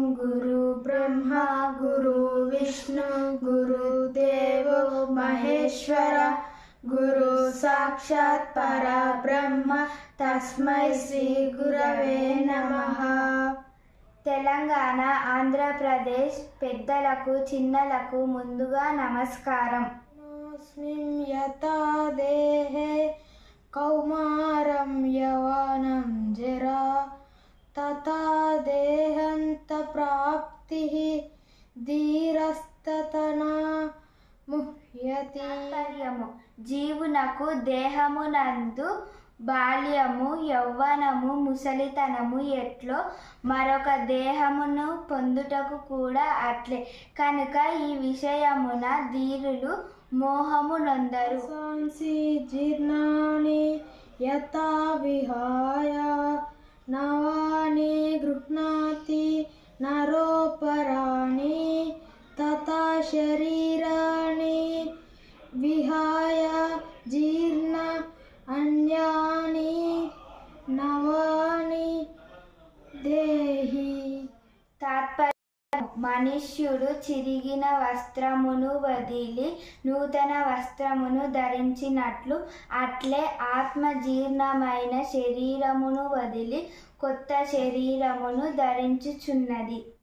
గురు బ్రహ్మ గురు విష్ణు గురు దేవో మహేశ్వర గురు సాక్షాత్ పర బ్రహ్మ తస్మై శ్రీ గురవే నమః తెలంగాణ ఆంధ్రప్రదేశ్ పెద్దలకు చిన్నలకు ముందుగా నమస్కారం. దేహే కౌమారం యవనం జరా తథా ప్రాప్తి ధీరస్తతనా ముహ్యతి తాత్పర్యము. జీవునకు దేహమునందు బాల్యము యౌవనము ముసలితనము ఎట్లో మరొక దేహమును పొందుటకు కూడా అట్లే. కనుక ఈ విషయమున ధీరులు మోహము నొందరు. సాంసి జీర్ణాని యథా విహాయ నవాని గృహ్ణాతి నరోపరాణి తథా శరీరాణి విహాయ జీర్ణ అన్యాని నవాని దేహి తాత్పర్యం మనుష్యుడు చిరిగిన వస్త్రమును వదిలి నూతన వస్త్రమును ధరించినట్లు అట్లే ఆత్మ జీర్ణమైన శరీరమును వదిలి కొత్త శరీరమును ధరించుచున్నది.